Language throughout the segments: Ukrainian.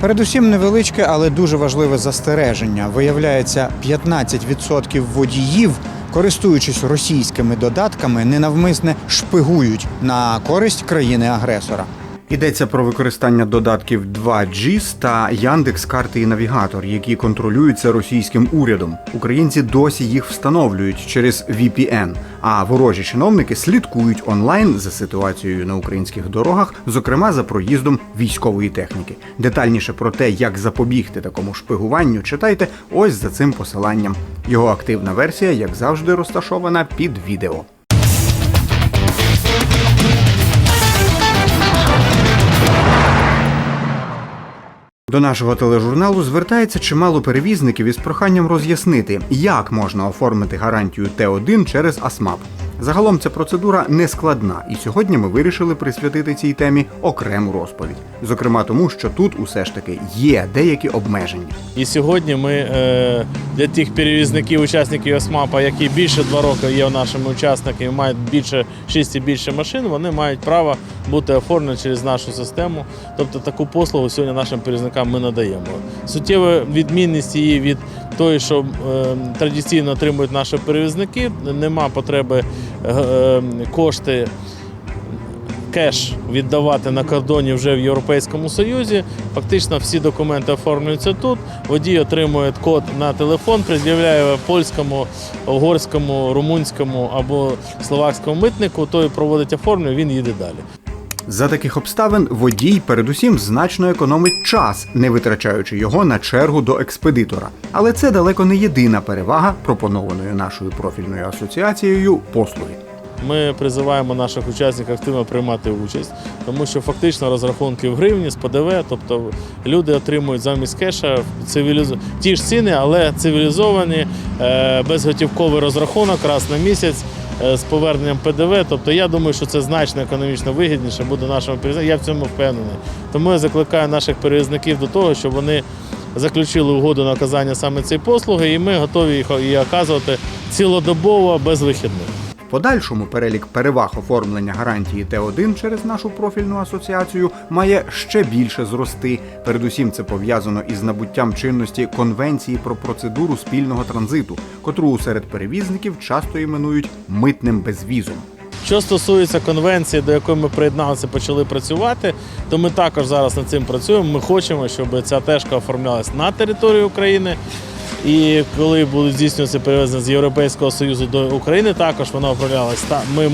Передусім невеличке, але дуже важливе застереження. Виявляється, 15% водіїв, користуючись російськими додатками, ненавмисне шпигують на користь країни-агресора. Йдеться про використання додатків 2GIS та Яндекс карти і навігатор, які контролюються російським урядом. Українці досі їх встановлюють через VPN, а ворожі чиновники слідкують онлайн за ситуацією на українських дорогах, зокрема за проїздом військової техніки. Детальніше про те, як запобігти такому шпигуванню, читайте ось за цим посиланням. Його активна версія, як завжди, розташована під відео. До нашого тележурналу звертається чимало перевізників із проханням роз'яснити, як можна оформити гарантію Т1 через АСМАП. Загалом ця процедура не складна, і сьогодні ми вирішили присвятити цій темі окрему розповідь. Зокрема, тому що тут усе ж таки є деякі обмеження. І сьогодні ми е, для тих перевізників, учасників ОСМАПа, які більше два роки є нашими учасниками, мають більше 6 і більше машин, вони мають право бути оформлені через нашу систему. Тобто таку послугу сьогодні нашим перевізникам ми надаємо. Суттєва відмінність її від тої, що е, традиційно отримують наші перевізники, нема потреби кошти кеш віддавати на кордоні вже в Європейському Союзі. Фактично всі документи оформлюються тут. Водій отримує код на телефон, пред'являє польському, угорському, румунському або словакському митнику, той проводить оформлення, він їде далі. За таких обставин водій передусім значно економить час, не витрачаючи його на чергу до експедитора. Але це далеко не єдина перевага пропонованої нашою профільною асоціацією послуги. Ми призиваємо наших учасників активно приймати участь, тому що фактично розрахунки в гривні з ПДВ, тобто люди отримують замість кеша цивіліз... ті ж ціни, але цивілізовані, е, безготівковий розрахунок раз на місяць. Е, З поверненням ПДВ, тобто я думаю, що це значно економічно вигідніше буде нашому перевізнику. Я в цьому впевнений. Тому я закликаю наших перевізників до того, щоб вони заключили угоду на оказання саме цієї послуги, і ми готові їх її оказувати цілодобово без вихідних. Подальшому перелік переваг оформлення гарантії Т1 через нашу профільну асоціацію має ще більше зрости. Передусім, це пов'язано із набуттям чинності Конвенції про процедуру спільного транзиту, котру серед перевізників часто іменують митним безвізом. Що стосується конвенції, до якої ми приєдналися, почали працювати, то ми також зараз над цим працюємо. Ми хочемо, щоб ця тежка оформлялась на території України. І коли будуть здійснюватися перевезення з Європейського Союзу до України, також вона. Та ми,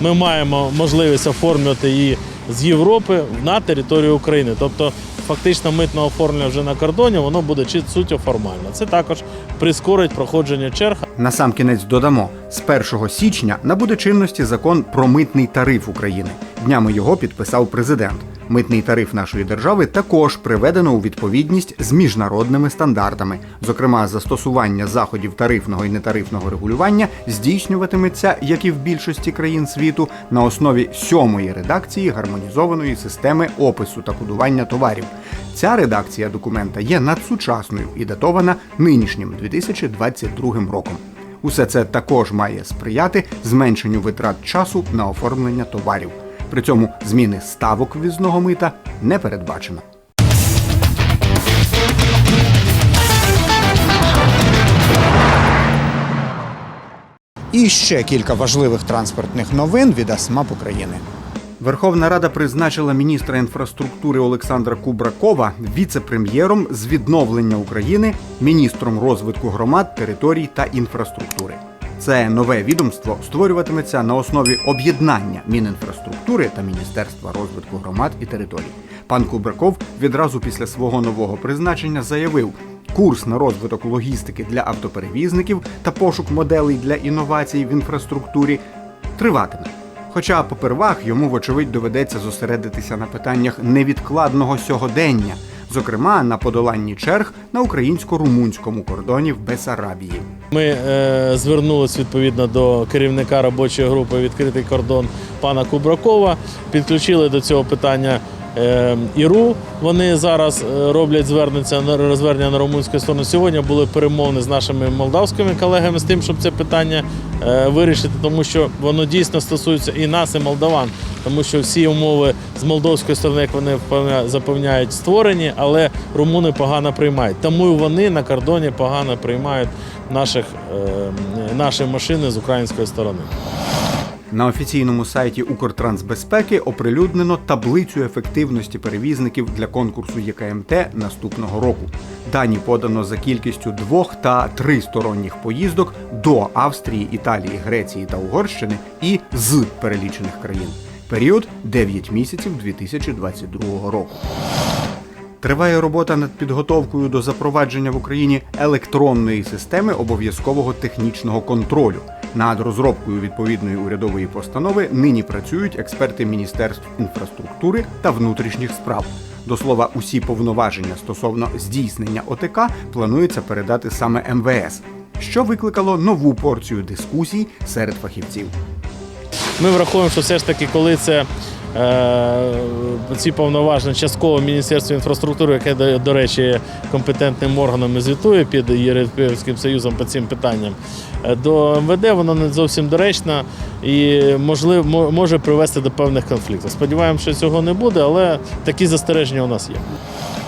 ми маємо можливість оформлювати її з Європи на територію України. Тобто, фактично, митне оформлення вже на кордоні, воно буде суттю формально. Це також прискорить проходження черг, Насамкінець додамо, з 1 січня набуде чинності закон про митний тариф України. Днями його підписав президент. Митний тариф нашої держави також приведено у відповідність з міжнародними стандартами. Зокрема, застосування заходів тарифного і нетарифного регулювання здійснюватиметься, як і в більшості країн світу, на основі сьомої редакції гармонізованої системи опису та кодування товарів. Ця редакція документа є надсучасною і датована нинішнім 2022 роком. Усе це також має сприяти зменшенню витрат часу на оформлення товарів. При цьому зміни ставок ввізного мита не передбачено. І ще кілька важливих транспортних новин від АСМАП України. Верховна Рада призначила міністра інфраструктури Олександра Кубракова віце-прем'єром з відновлення України, міністром розвитку громад, територій та інфраструктури. Це нове відомство створюватиметься на основі об'єднання Мінінфраструктури та Міністерства розвитку громад і територій. Пан Кубраков відразу після свого нового призначення заявив, курс на розвиток логістики для автоперевізників та пошук моделей для інновацій в інфраструктурі триватиме. Хоча попервах йому, вочевидь, доведеться зосередитися на питаннях невідкладного сьогодення, зокрема на подоланні черг на українсько-румунському кордоні в Бесарабії. Ми е, звернулись відповідно до керівника робочої групи Відкритий кордон пана Кубракова. Підключили до цього питання ІРУ. Вони зараз е, роблять звернення на звернення на румунську сторону. Сьогодні були перемовини з нашими молдавськими колегами з тим, щоб це питання е, вирішити, тому що воно дійсно стосується і нас, і молдаван, тому що всі умови з молдовської сторони, як вони запевняють, створені, але румуни погано приймають. Тому вони на кордоні погано приймають наших, е, наші машини з української сторони. На офіційному сайті Укртрансбезпеки оприлюднено таблицю ефективності перевізників для конкурсу ЄКМТ наступного року. Дані подано за кількістю двох та тристоронніх поїздок до Австрії, Італії, Греції та Угорщини і з перелічених країн. Період 9 місяців 2022 року. Триває робота над підготовкою до запровадження в Україні електронної системи обов'язкового технічного контролю. Над розробкою відповідної урядової постанови нині працюють експерти Міністерств інфраструктури та внутрішніх справ. До слова, усі повноваження стосовно здійснення ОТК планується передати саме МВС, що викликало нову порцію дискусій серед фахівців. Ми враховуємо, що все ж таки, коли це ці повноваження частково Міністерство інфраструктури, яке, до, до речі, компетентним органом і звітує під Європейським Союзом по цим питанням, е, до МВД воно не зовсім доречно і можливо може привести до певних конфліктів. Сподіваємося, що цього не буде, але такі застереження у нас є.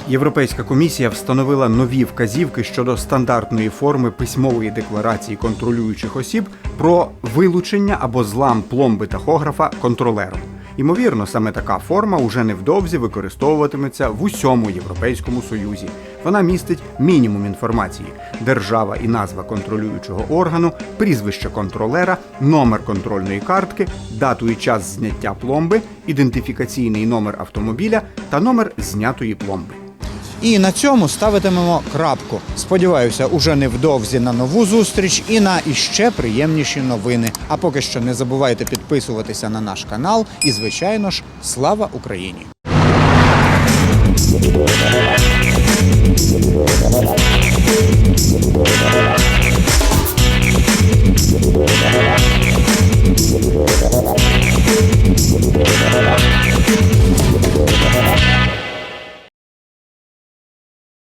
Європейська комісія встановила нові вказівки щодо стандартної форми письмової декларації контролюючих осіб про вилучення або злам пломби тахографа контролером. Ймовірно, саме така форма уже невдовзі використовуватиметься в усьому Європейському Союзі. Вона містить мінімум інформації: держава і назва контролюючого органу, прізвище контролера, номер контрольної картки, дату і час зняття пломби, ідентифікаційний номер автомобіля та номер знятої пломби. І на цьому ставитимемо крапку. Сподіваюся, уже невдовзі на нову зустріч і на іще приємніші новини. А поки що не забувайте підписуватися на наш канал. І, звичайно ж, слава Україні!